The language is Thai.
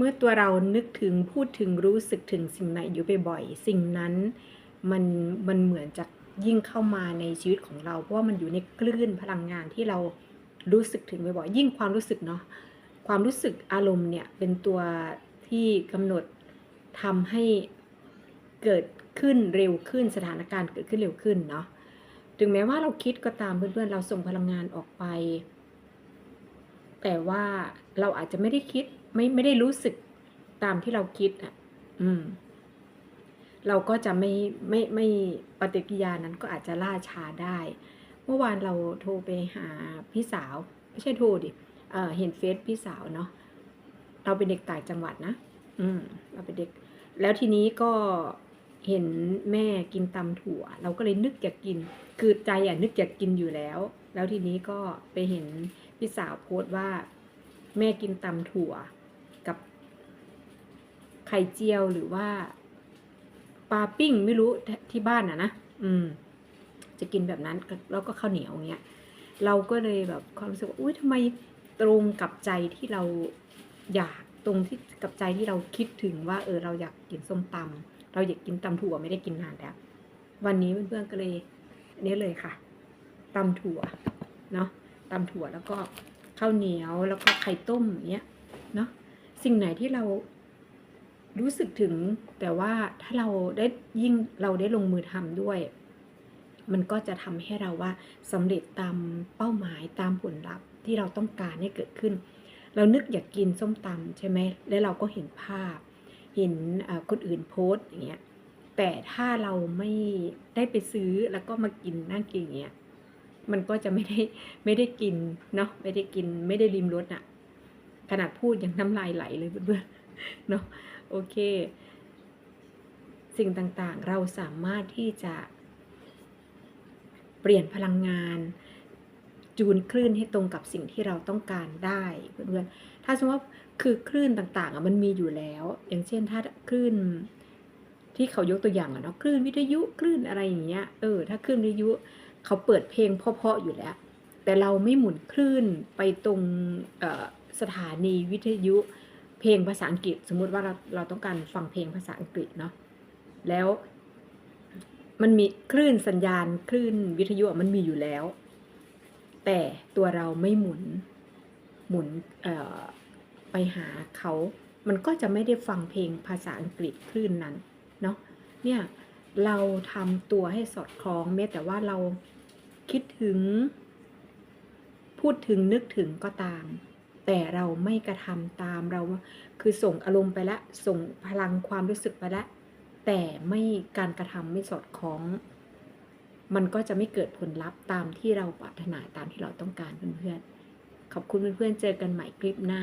เมื่อตัวเรานึกถึงพูดถึงรู้สึกถึงสิ่งไหนอยู่บ่อยๆสิ่งนั้นมันมันเหมือนจะยิ่งเข้ามาในชีวิตของเรา เพราะว่ามันอยู่ในคลื่นพลังงานที่เรารู้สึกถึงบ่อยๆยิ่งความรู้สึกเนาะความรู้สึกอารมณ์เนี่ยเป็นตัวที่กำหนดทำให้เกิดขึ้นเร็วขึ้นสถานการณ์เกิดขึ้นเร็วขึ้นเนาะถึงแม้ว่าเราคิดก็ตามเพื่อนๆเราส่งพลังงานออกไป แต่ว่าเราอาจจะไม่ได้คิด ไม่ไม่ได้รู้สึกตามที่เราคิดอะ อืม เราก็จะไม่ไม่ไม่ปฏิกิริยานั้นก็อาจจะล่าช้าได้ เมื่อวานเราโทรไปหาพี่สาว ไม่ใช่โทรดิเอ่อเห็นเฟซพี่สาวเนาะเราเป็นเด็กต่างจังหวัดนะอืม เราเป็นเด็ก แล้วทีนี้ก็เห็นแม่กินตำถั่ว เราก็เลยนึกอยากกิน คือใจอะนึกอยากกินอยู่แล้ว แล้วทีนี้ก็ไปเห็นพี่สาวโพสต์ว่า แม่กินตำถั่ว ไข่เจียวหรือว่าปลาปิ้งไม่รู้ที่บ้านอะนะอืม จะกินแบบนั้นแล้วก็ข้าวเหนียวเงี้ยเราก็เลยแบบความรู้สึกว่าอุ้ยทำไมตรงกับใจที่เราอยากตรงที่กับใจที่เราคิดถึงว่า เออเราอยากกินส้มตำเราอยากกินตำถั่วไม่ได้กินนานแล้ววันนี้เพื่อนๆก็เลยอันนี้เลยค่ะตำถั่วเนาะตำถั่วแล้วก็ข้าวเหนียวแล้วก็ไข่ต้มอย่างเงี้ยเนาะสิ่งไหนที่เรา รู้สึกถึงแต่ว่าถ้าเราได้ยิ่งเราได้ลงมือทำด้วย มันก็จะทำให้เราว่าสำเร็จตามเป้าหมายตามผลลัพธ์ที่เราต้องการให้เกิดขึ้น เรานึกอยากกินส้มตำใช่ไหมแล้วเราก็เห็นภาพ เห็นคนอื่นโพสต์อย่างเงี้ยแต่ถ้าเราไม่ได้ไปซื้อแล้วก็มากินนั่งกินอย่างเงี้ยมันก็จะไม่ได้ไม่ได้กินเนาะไม่ได้กินไม่ได้ริมรสอะขนาดพูดยังน้ำลายไหลเลยเพื่อนๆ เนาะโอเค สิ่งต่างๆเราสามารถที่จะ เปลี่ยนพลังงาน จูนคลื่นให้ตรงกับสิ่งที่เราต้องการได้เพื่อนๆถ้าสมมติว่าคือคลื่นต่างๆอะมันมีอยู่แล้ว อย่างเช่นถ้าคลื่นที่เขายกตัวอย่างอะเนาะคลื่นวิทยุคลื่นอะไรอย่างเงี้ยเออถ้าคลื่นวิทยุเขาเปิดเพลงเพาะๆอยู่แล้ว แต่เราไม่หมุนคลื่นไปตรงสถานีวิทยุ เพลงภาษาอังกฤษ สมมุติว่าเราเราต้องการฟังเพลงภาษาอังกฤษเนาะแล้ว มันมีคลื่นสัญญาณคลื่นวิทยุมันมีอยู่แล้ว แต่ตัวเราไม่หมุนหมุนไปหาเขา มันก็จะไม่ได้ฟังเพลงภาษาอังกฤษคลื่นนั้นเนาะเนี่ยเราทำตัวให้สอดคล้องแม้แต่ว่าเราคิดถึง พูดถึงนึกถึงก็ตาม แต่เราไม่กระทำตามเราคือส่งอารมณ์ไปแล้วส่งพลังความรู้สึกไปแล้วแต่ไม่การกระทำไม่สอดคล้อง มันก็จะไม่เกิดผลลัพธ์ตามที่เราปรารถนาตามที่เราต้องการเพื่อนๆขอบคุณเพื่อนๆเจอกันใหม่คลิปหน้า